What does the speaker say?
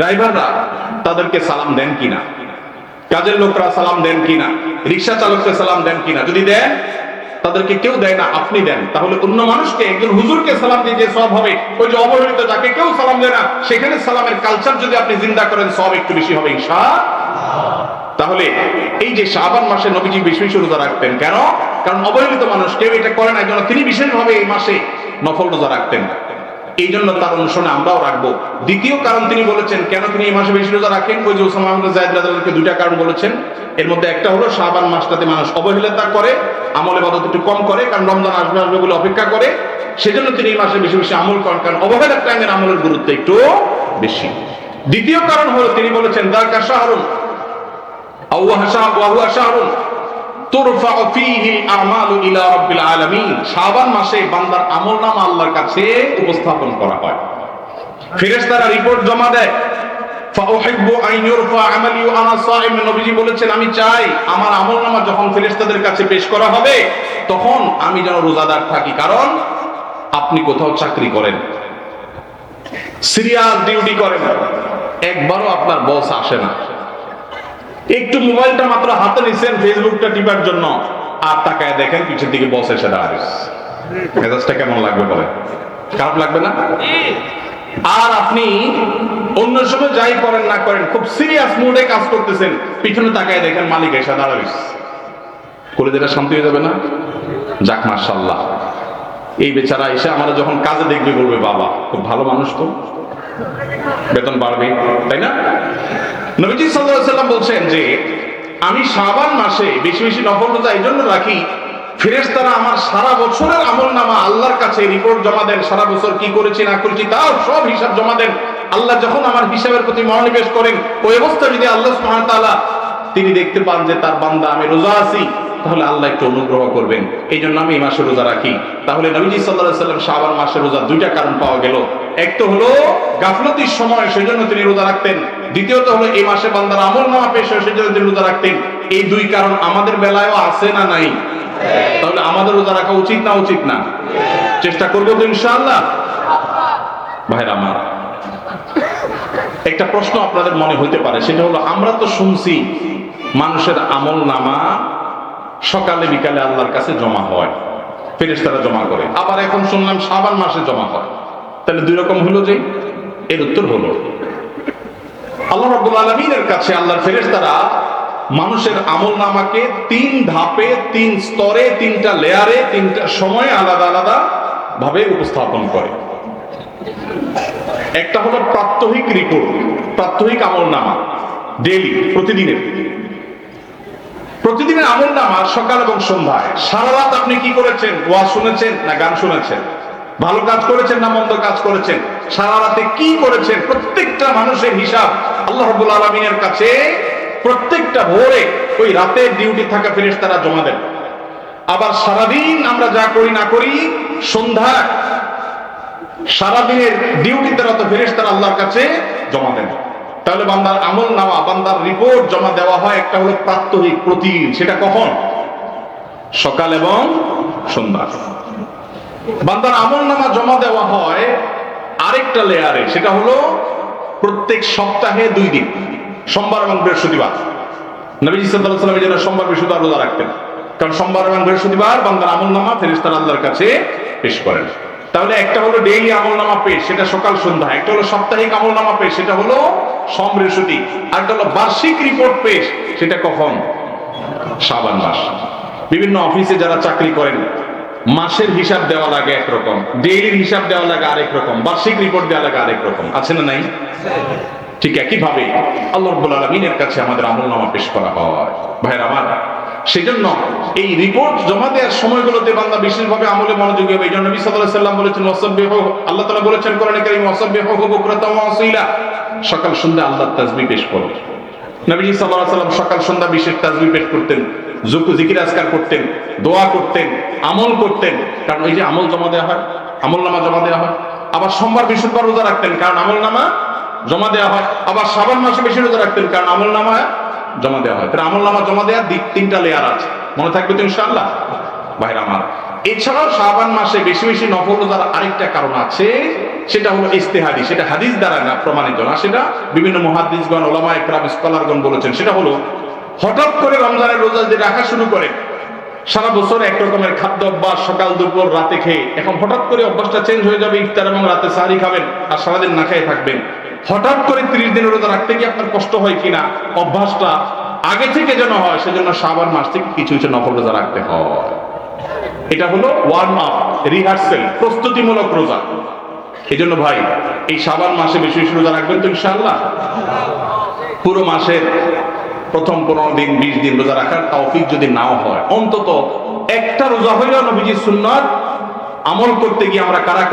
ড্রাইভাররা তাদেরকে সালাম দেন কিনা? কাজের লোকরা সালাম দেন কিনা? রিক্সা চালককে সালাম দেন কিনা? যদি দেন, তাদেরকে কেউ দেয় না, আপনি দেন। তাহলে অন্য মানুষকে, একজন হুজুরকে সালাম দিয়ে সব হবে, ওই যে অবহেলিত যাকে কেউ সালাম দেয় না, সেখানে সালামের কালচার যদি আপনি জিন্দা করেন সব একটু বেশি হবে ইনশা তাহলে এই যে শাবান মাসে নবীজি বেশি বেশি রোজা রাখতেন, কেন? কারণ অবহেলিত মানুষ, কেউ এটা করে না জন্য তিনি বিশেষভাবে এই মাসে নফল রোজা রাখতেন এই জন্য তার অনুসরণে আমরাও রাখব। দ্বিতীয় কারণ তিনি বলেছেন, কেন তিনি এই মাসে বেশি রোজা রাখেন? ওই যে ওসামা দুইটা কারণ বলেছেন। এর মধ্যে একটা হলো, শাবান মাসটাতে মানুষ অবহেলিতা করে, আমলে বাদত একটু কম করে, কারণ রমজান আসবে আসবে বলে অপেক্ষা করে। সেজন্য তিনি এই মাসে বেশি বেশি আমল করেন, কারণ অবহেলার টাইমের আমলের গুরুত্ব একটু বেশি। দ্বিতীয় কারণ হলো, তিনি বলেছেন, দারকা শাহরুন ওয়াহুয়া শাহরুন মাসে বান্দার আমলনামা আল্লাহর কাছে উপস্থাপন করা হয়। রিপোর্ট জমা দেয়। নবীজি বলেছেন, আমি চাই আমার আমলনামা যখন ফেরেশতাদের কাছে পেশ করা হবে, তখন আমি যেন রোজাদার থাকি। কারণ আপনি কোথাও চাকরি করেন সিরিয়াস ডিউটি করেন, একবারও আপনার বস আসে না। একটু মোবাইলটা মাত্র হাতে নিছেন, ফেসবুকটা টিপার জন্য। আর তাকায় দেখেন পিছের দিকে বস এসে দাঁড়ায়। মেজাজটা কেমন লাগবে বলে খারাপ লাগবে না? আর আপনি অন্য সময় যাই করেন না করেন, খুব সিরিয়াস মুডে কাজ করতেছেন, পিছনে তাকায় দেখেন মালিক এসে দাঁড়াবে করে দিলে শান্তি হয়ে যাবে না? যাক মার্শাল্লাহ এই বেচারা এসে আমরা যখন কাজে দেখবে বলবে, বাবা, খুব ভালো মানুষ তো। বেতন বাড়বে, তাই না? নবীজি সাল্লাম বলছেন যে, আমি শাবান মাসে বেশি বেশি নফল রোজা এই জন্য রাখি, ফেরেশতারা আমার সারা বছরের আমল নামা আল্লাহর কাছে রিপোর্ট জমা দেন, সারা বছর কি করেছি, না করেছি তার সব হিসাব জমা দেন। আল্লাহ যখন আমার হিসাবের প্রতি মনোনিবেশ করেন, ওই অবস্থা যদি আল্লাহ তিনি দেখতে পান যে তার বান্দা, আমি রোজা আছি তাহলে আল্লাহ একটু অনুগ্রহ করবেন। এই জন্য আমি এই মাসে রোজা রাখি। তাহলে নবীজি আলাইহি সাল্লাম শাবান মাসে রোজা দুইটা কারণ পাওয়া গেল। এক তো হলো গাফলতির সময় সেজন্য তিনি রোজা রাখতেন। দ্বিতীয়ত হলো এই মাসে বান্দার আমল নামা পেশ হয় সেজন্য তিনি রোজা রাখতেন। এই দুই কারণ আমাদের বেলায়ও আছে না নাই? তাহলে আমাদের রোজা রাখা উচিত না উচিত না? চেষ্টা করব তো ইনশাআল্লাহ। ভাইরা আমার, একটা প্রশ্ন আপনাদের মনে হইতে পারে, সেটা হলো, আমরা তো শুনছি মানুষের আমল নামা সকালে বিকালে আল্লাহর কাছে জমা হয়। ফেরেশতারা জমা করে। আবার এখন শুনলাম সাবান মাসে জমা হয়। তাহলে দুই রকম হলো যে, এর উত্তর হলো, আল্লাহ রাব্বুল আলামিনের কাছে আল্লাহর ফেরেশতারা মানুষের আমল নামাকে তিন ধাপে, তিন স্তরে, তিনটা লেয়ারে, তিনটা সময়ে আলাদা আলাদা ভাবে উপস্থাপন করে। একটা হলো প্রাত্যহিক রিপোর্ট, প্রাত্যহিক আমল নামা, ডেইলি, প্রতিদিনের। প্রতিদিনের আমল নামা সকাল এবং সন্ধ্যায়। সারা রাত আপনি কি করেছেন? ওয়াজ শুনেছেন না গান শুনেছেন? ভালো কাজ করেছেন না মন্দ কাজ করেছেন? সারা রাতে কি করেছেন? প্রত্যেকটা মানুষের হিসাব আল্লাহ রাব্বুল আলামিনের কাছে প্রত্যেকটা ভোরে ওই রাতের ডিউটি থাকা ফেরেশ তারা জমা দেন। আবার সারাদিন আমরা যা করি না করি সন্ধ্যা সারাদিনের ডিউটি ডিউটিতে রত ফেরেশ তারা আল্লাহর কাছে জমা দেন। তাহলে বান্দার আমল নামা, বান্দার রিপোর্ট জমা দেওয়া হয়, একটা হলো প্রাত্যহিক প্রতিদিন, সেটা কখন? সকাল এবং সন্ধ্যা। বান্দার আমল নামা জমা দেওয়া হয় আরেকটা লেয়ারে সেটা হলো প্রত্যেক সপ্তাহে দুই দিন, সোমবার এবং বৃহস্পতিবার। সাল্লাল্লাহু আলাইহি এই জন্য সোমবার, বৃহস্পতিবার রোজা রাখতেন। কারণ সোমবার এবং বৃহস্পতিবার বান্দার আমল নামা ফেরেশতারা আল্লাহর কাছে পেশ করেন। তাহলে একটা হলো ডেইলি আমল নামা পেশ, সেটা সকাল, সন্ধ্যা। একটা হলো সাপ্তাহিক আমল নামা পেশ, সেটা হলো সোম আর একটা হলো বার্ষিক রিপোর্ট পেশ, সেটা কখন? শাবান মাস। বিভিন্ন অফিসে যারা চাকরি করেন, মাসের হিসাব দেওয়া লাগে একরকম ডেইলির হিসাব দেওয়া লাগে আরেক রকম, বার্ষিক রিপোর্ট দেওয়া লাগে আরেক রকম। আছে না নাই? ঠিক একইভাবে আল্লাহ রব্বুল আলমিনের কাছে আমাদের আমল নামা পেশ করা হয়। ভাইয়ের আমার সেই জন্য এই রিপোর্ট জমা দেওয়ার সময়গুলোতে বান্দা বিশেষভাবে আমলে মনোযোগী হবে। এই জন্য নবী সাল্লাল্লাহু সাল্লাম বলেছেন আল্লাহ তাআলা বলেছেন কোরআনে কারীম, ওয়াসাব্বিহু বুকরাতাও ওয়া আসীলা সকাল, সন্ধ্যা আল্লাহর তাসবিহ পেশ করো সাল্লাম সকাল, সন্ধ্যা বিশেষ তাসবিহ পেশ করতেন জুকু জিকির, আজকার করতেন, দোয়া করতেন, আমল করতেন। কারণ ওই যে আমল জমা দেওয়া হয়, আমল নামা জমা দেওয়া হয়, আবার সোমবার বৃহস্পতিবার রোজা রাখতেন, কারণ আমল নামা জমা দেওয়া হয়, আবার শ্রাবণ মাসে বেশি রোজা রাখতেন, কারণ আমল নামা জমা দেওয়া হয়। আমল নামা জমা দেওয়ার দিক তিনটা লেয়ার আছে। মনে থাকবে তো ইনশাআল্লাহ? ভাইরা আমার। এছাড়াও শাবান মাসে বেশি বেশি নফল রোজার আরেকটা কারণ আছে, সেটা হলো ইস্তেহাদি সেটা হাদিস দ্বারা না, প্রমাণিত না। সেটা বিভিন্ন মহাদিসগণ ওলামা একরাম, স্কলারগণ বলেছেন। সেটা হলো, হঠাৎ করে রমজানের রোজা যদি রাখা শুরু করে, সারা বছর একরকমের খাদ্য অভ্যাস, সকাল, দুপুর, রাতে খেয়ে, এখন হঠাৎ করে অভ্যাসটা চেঞ্জ হয়ে যাবে, ইফতার এবং রাতে সাহারি খাবেন, আর সারাদিন না খেয়ে থাকবেন। হঠাৎ করে ত্রিশ দিন রোজা রাখতে কি আপনার কষ্ট হয় কিনা অভ্যাসটা আগে থেকে যেন হয়, সেজন্য সাবান মাস থেকে কিছু কিছু নফল রোজা রাখতে হয়। এটা হলো ওয়ার্ম আপ রিহার্সেল প্রস্তুতিমূলক রোজা। এই জন্য ভাই, এই সাবান মাসে বেশি বেশি রোজা রাখবেন তো ইনশাল্লাহ পুরো মাসের প্রথম পনেরো দিন, বিশ দিন রোজা রাখার তৌফিক যদি নাও হয়, অন্তত একটা রোজা হইলেও নবীজি সুন্নাত আমল করতে গিয়ে আমরা কারা